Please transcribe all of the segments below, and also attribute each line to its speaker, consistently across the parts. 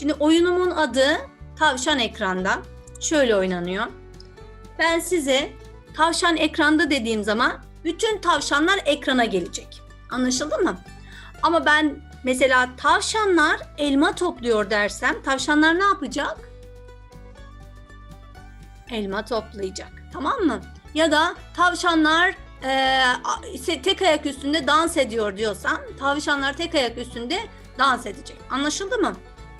Speaker 1: Şimdi oyunumun adı tavşan ekranda. Şöyle oynanıyor. Ben size tavşan ekranda dediğim zaman bütün tavşanlar ekrana gelecek. Anlaşıldı mı? Ama ben mesela tavşanlar elma topluyor dersem tavşanlar ne yapacak? Elma toplayacak. Tamam mı? Ya da tavşanlar eee, tek ayak üstünde dans ediyor diyorsan tavşanlar tek ayak üstünde dans edecek. Anlaşıldı mı?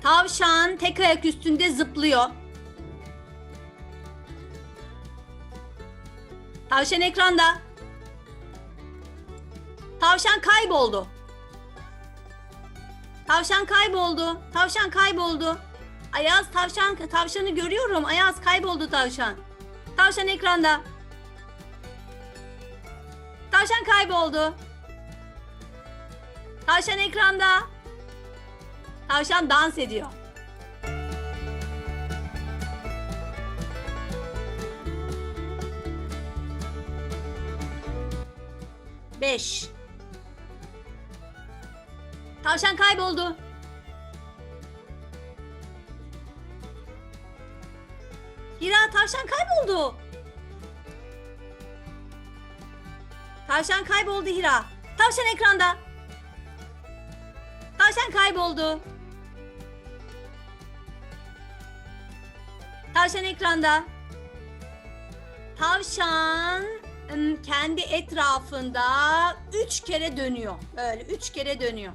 Speaker 1: Tavşan tek ayak üstünde zıplıyor. Tavşan ekranda. Tavşan kayboldu. Tavşan kayboldu. Tavşan kayboldu. Ayaz tavşan tavşanı görüyorum. Ayaz kayboldu tavşan. Tavşan ekranda. Tavşan kayboldu. Tavşan ekranda. Tavşan dans ediyor. Beş. Tavşan kayboldu. Hira tavşan kayboldu. Tavşan kayboldu Hira. Tavşan ekranda. Tavşan kayboldu. Tavşan ekranda. Tavşan kendi etrafında üç kere dönüyor. Böyle üç kere dönüyor.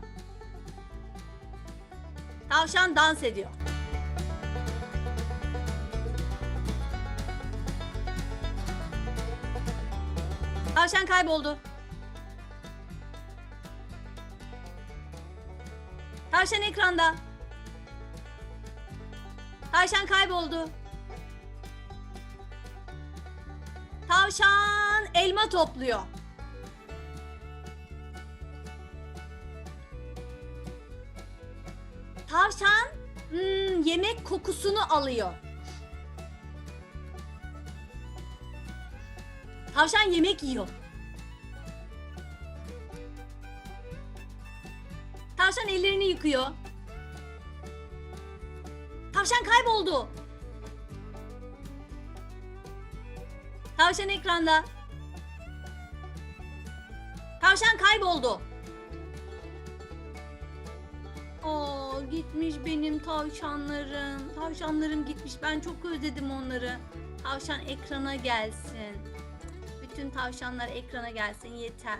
Speaker 1: Tavşan dans ediyor. Tavşan kayboldu. Tavşan ekranda. Tavşan kayboldu. Tavşan elma topluyor. Tavşan hmm, yemek kokusunu alıyor. Tavşan yemek yiyor. Tavşan ellerini yıkıyor. Tavşan kayboldu. Tavşan ekranda. Tavşan kayboldu. Oo gitmiş benim tavşanlarım. Tavşanlarım gitmiş. Ben çok özledim onları. Tavşan ekrana gelsin. Bütün tavşanlar ekrana gelsin yeter.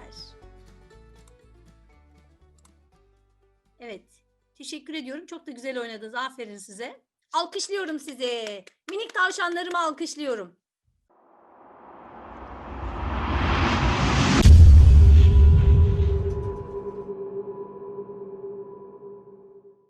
Speaker 1: Evet. Teşekkür ediyorum. Çok da güzel oynadınız. Aferin size. Alkışlıyorum sizi. Minik tavşanlarımı alkışlıyorum.